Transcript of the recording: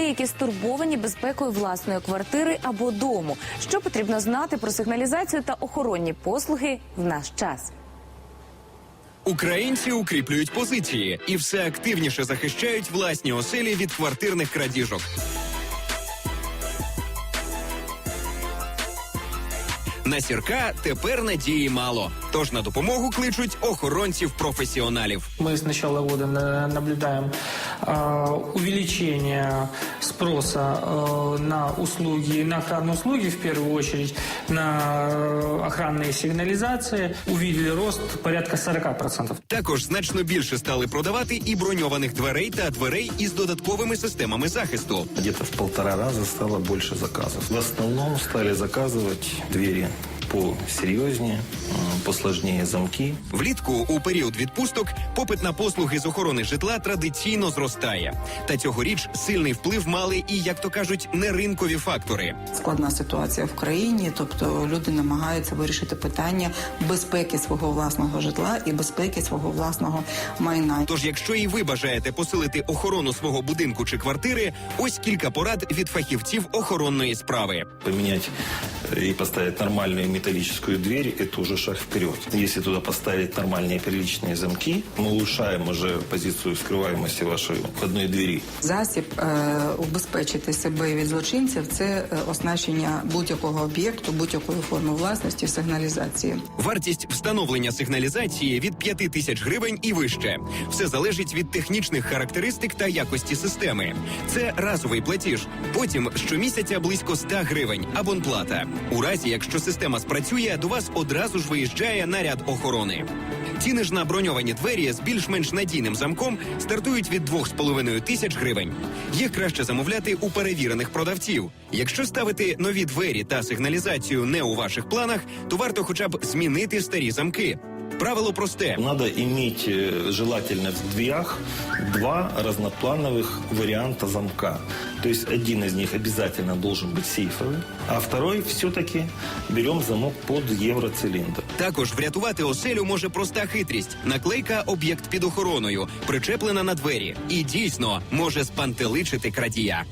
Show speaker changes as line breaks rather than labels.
деякі стурбовані безпекою власної квартири або дому. Що потрібно знати про сигналізацію та охоронні послуги в наш час?
Українці укріплюють позиції і все активніше захищають власні оселі від квартирних крадіжок. На сірка тепер надії мало. Тож на допомогу кличуть охоронців-професіоналів.
Мы с начала года на- наблюдаем э, увеличение спроса э, на услуги, на охранные услуги в первую очередь, на э, охранные сигнализации. Увидели рост порядка 40%.
Також значно більше стали продавати і броньованих дверей та дверей із додатковими системами захисту.
Где-то в полтора раза стало больше заказов. В основном стали заказывать двери посерьезнее, м, посложнее замки.
Влітку у період відпусток попит на послуги з охорони житла традиційно зростає. Та цьогоріч сильний вплив мали і, як то кажуть, неринкові фактори.
складна ситуація в країні, тобто люди намагаються вирішити питання безпеки свого власного житла і безпеки свого власного майна.
Тож, якщо і ви бажаєте посилити охорону свого будинку чи квартири, ось кілька порад від фахівців охоронної справи.
Поменять э, и поставить нормальную металлическую дверь – это уже шаг вперед. Если туда поставить нормальные приличные замки, мы улучшаем уже позицию скрываемости вашей входной двери.
Засіб е, убезпечити себе від злочинців це е, оснащення будь-якого об'єкту, будь-якої форми власності сигналізації.
Вартість встановлення сигналізації від 5 тисяч гривень і вище. Все залежить від технічних характеристик та якості системи. Це разовий платіж. Потім щомісяця близько 100 гривень абонплата. У разі, якщо система спрацює, до вас одразу ж виїжджає наряд охорони. Ціни ж на броньовані двері з більш-менш надійним замком стартують від 2,5 тисяч гривень. Їх краще замовляти у перевірених продавців. Якщо ставити нові двері та сигналізацію не у ваших планах, то варто хоча б змінити старі замки. Правило просте:
Надо иметь э, желательно в дверях два разноплановых варианта замка. То есть один из них обязательно должен быть сейфовый, а второй все-таки берем замок под евроцилиндр.
також врятувати оселю може проста хитрість. Наклейка об'єкт під охороною, причеплена на двері, і дійсно може спантеличити крадія.